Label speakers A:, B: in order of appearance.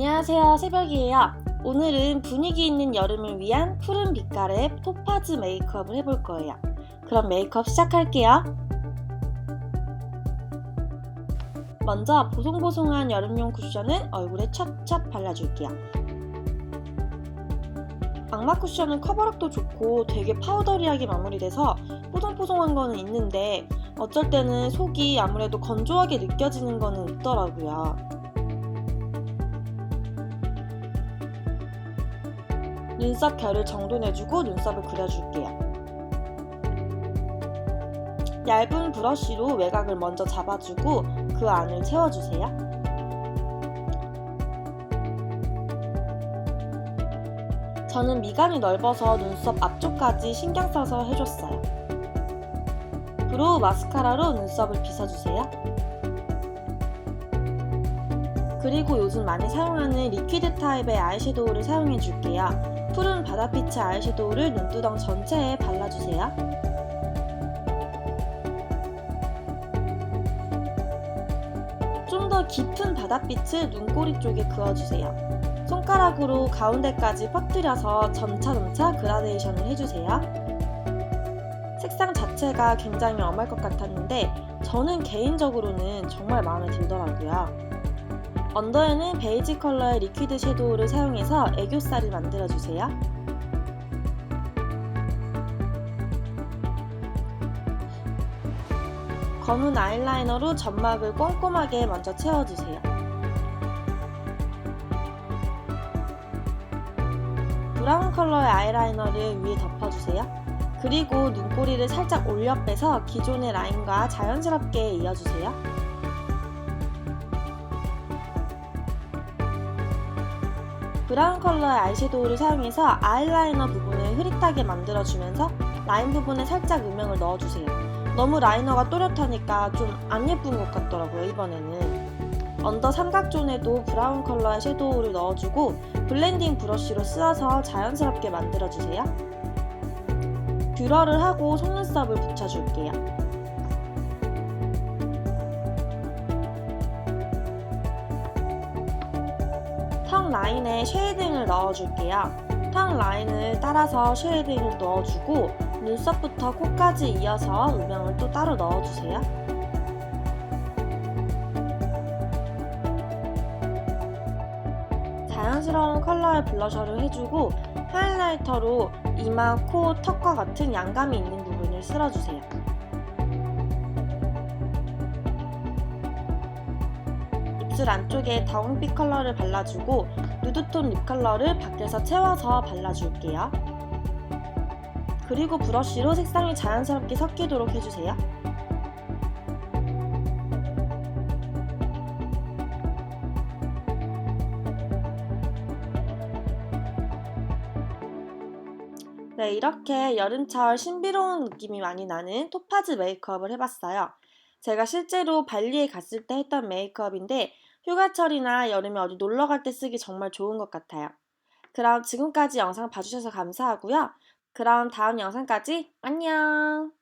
A: 안녕하세요. 새벽이에요. 오늘은 분위기 있는 여름을 위한 푸른 빛깔의 토파즈 메이크업을 해볼 거예요. 그럼 메이크업 시작할게요. 먼저 보송보송한 여름용 쿠션을 얼굴에 찹찹 발라줄게요. 악마 쿠션은 커버력도 좋고 되게 파우더리하게 마무리돼서 뽀송뽀송한 거는 있는데 어쩔 때는 속이 아무래도 건조하게 느껴지는 거는 있더라고요. 눈썹 결을 정돈해주고 눈썹을 그려줄게요. 얇은 브러쉬로 외곽을 먼저 잡아주고 그 안을 채워주세요. 저는 미간이 넓어서 눈썹 앞쪽까지 신경 써서 해줬어요. 브로우 마스카라로 눈썹을 빗어주세요. 그리고 요즘 많이 사용하는 리퀴드 타입의 아이섀도우를 사용해 줄게요. 푸른 바다빛의 아이섀도우를 눈두덩 전체에 발라주세요. 좀 더 깊은 바다빛을 눈꼬리 쪽에 그어주세요. 손가락으로 가운데까지 퍼뜨려서 점차점차 그라데이션을 해주세요. 색상 자체가 굉장히 엄할 것 같았는데 저는 개인적으로는 정말 마음에 들더라고요. 언더에는 베이지 컬러의 리퀴드 섀도우를 사용해서 애교살을 만들어주세요. 검은 아이라이너로 점막을 꼼꼼하게 먼저 채워주세요. 브라운 컬러의 아이라이너를 위에 덮어주세요. 그리고 눈꼬리를 살짝 올려 빼서 기존의 라인과 자연스럽게 이어주세요. 브라운 컬러의 아이섀도우를 사용해서 아이라이너 부분을 흐릿하게 만들어주면서 라인 부분에 살짝 음영을 넣어주세요. 너무 라이너가 또렷하니까 좀 안 예쁜 것 같더라고요, 이번에는. 언더 삼각존에도 브라운 컬러의 섀도우를 넣어주고 블렌딩 브러쉬로 쓰어서 자연스럽게 만들어주세요. 뷰러를 하고 속눈썹을 붙여줄게요. 턱 라인에 쉐이딩을 넣어줄게요. 턱 라인을 따라서 쉐이딩을 넣어주고 눈썹부터 코까지 이어서 음영을 또 따로 넣어주세요. 자연스러운 컬러의 블러셔를 해주고 하이라이터로 이마, 코, 턱과 같은 양감이 있는 부분을 쓸어주세요. 입술 안쪽에 다홍빛 컬러를 발라주고 누드톤 립 컬러를 밖에서 채워서 발라줄게요. 그리고 브러쉬로 색상이 자연스럽게 섞이도록 해주세요. 네, 이렇게 여름철 신비로운 느낌이 많이 나는 토파즈 메이크업을 해봤어요. 제가 실제로 발리에 갔을 때 했던 메이크업인데 휴가철이나 여름에 어디 놀러 갈 때 쓰기 정말 좋은 것 같아요. 그럼 지금까지 영상 봐주셔서 감사하고요. 그럼 다음 영상까지 안녕!